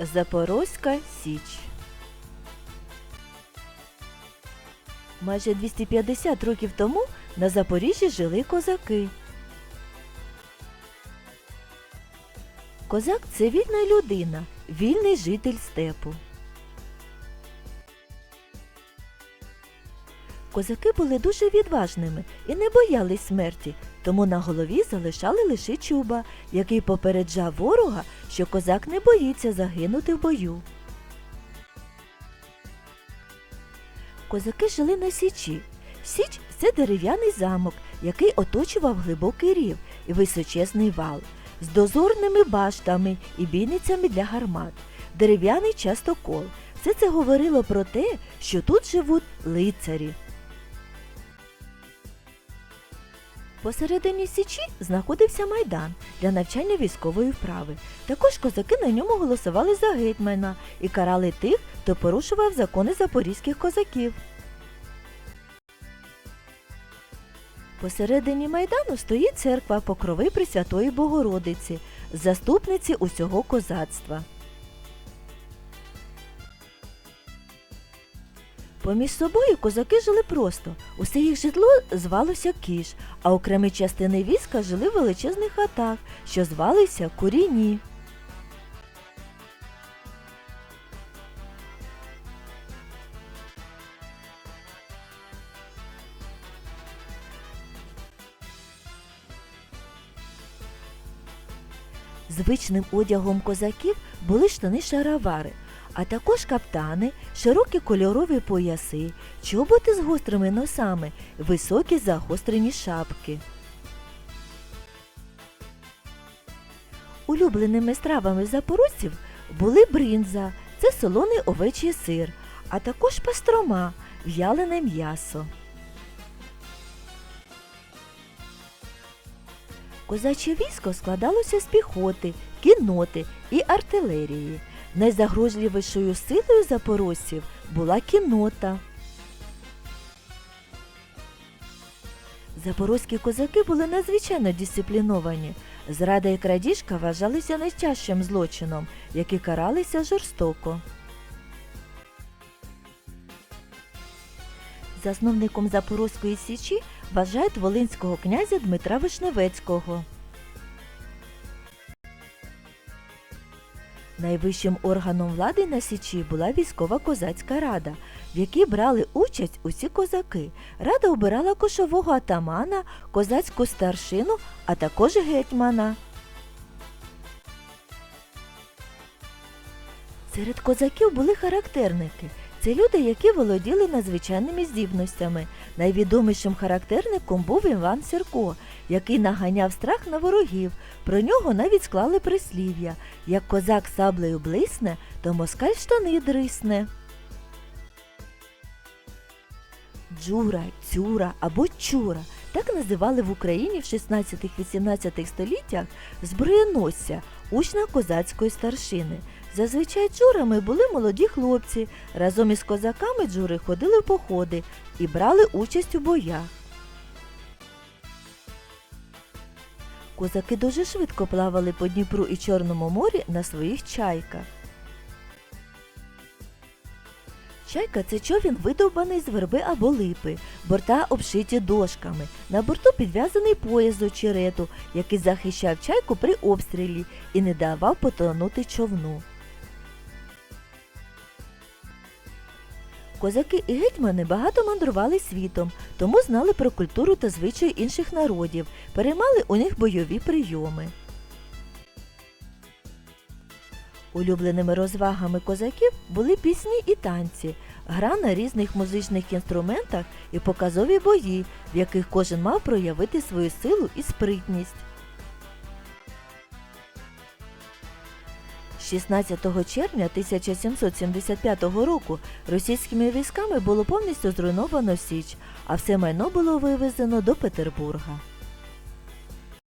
Запорозька Січ. Майже 250 років тому на Запоріжжі жили козаки. Козак це вільна людина, вільний житель степу. Козаки були дуже відважними і не боялись смерті, тому на голові залишали лише чуба, який попереджав ворога, що козак не боїться загинути в бою. Козаки жили на січі. Січ це дерев'яний замок, який оточував глибокий рів і височезний вал з дозорними баштами і бійницями для гармат, дерев'яний частокол. Все це говорило про те, що тут живуть лицарі. Посередині січі знаходився майдан для навчання військової вправи. Також козаки на ньому голосували за гетьмана і карали тих, хто порушував закони запорізьких козаків. Посередині майдану стоїть церква Покрови Пресвятої Богородиці, заступниці усього козацтва. Поміж собою козаки жили просто. Усе їх житло звалося кіш, а окремі частини війська жили в величезних хатах, що звалися куріні. Звичним одягом козаків були штани шаровари, а також каптани, широкі кольорові пояси, чоботи з гострими носами, високі загострені шапки. Улюбленими стравами запорожців були бринза, це солоний овечий сир, а також пастрома, в'ялене м'ясо. Козаче військо складалося з піхоти, кінноти і артилерії. Найзагрозливішою силою запорожців була кіннота. Запорозькі козаки були надзвичайно дисципліновані. Зрада і крадіжка вважалися найтяжчим злочином, які каралися жорстоко. Засновником Запорозької січі вважають волинського князя Дмитра Вишневецького. Найвищим органом влади на Січі була військова козацька рада, в якій брали участь усі козаки. Рада обирала кошового атамана, козацьку старшину, а також гетьмана. Серед козаків були характерники. Це люди, які володіли надзвичайними здібностями. Найвідомішим характерником був Іван Сірко, який наганяв страх на ворогів. Про нього навіть склали прислів'я як козак саблею блисне, то москаль штани дрисне. Джура, цюра або чура так називали в Україні в 16-18 століттях зброєносця, учня козацької старшини. Зазвичай джурами були молоді хлопці. Разом із козаками джури ходили в походи і брали участь у боях. Козаки дуже швидко плавали по Дніпру і Чорному морі на своїх чайках. Чайка це човін видовбаний з верби або липи, борта обшиті дошками. На борту підв'язаний пояс з очерету, який захищав чайку при обстрілі і не давав потонути човну. Козаки і гетьмани багато мандрували світом, тому знали про культуру та звичаї інших народів, переймали у них бойові прийоми. Улюбленими розвагами козаків були пісні і танці, гра на різних музичних інструментах і показові бої, в яких кожен мав проявити свою силу і спритність. 16 червня 1775 року російськими військами було повністю зруйновано Січ, а все майно було вивезено до Петербурга.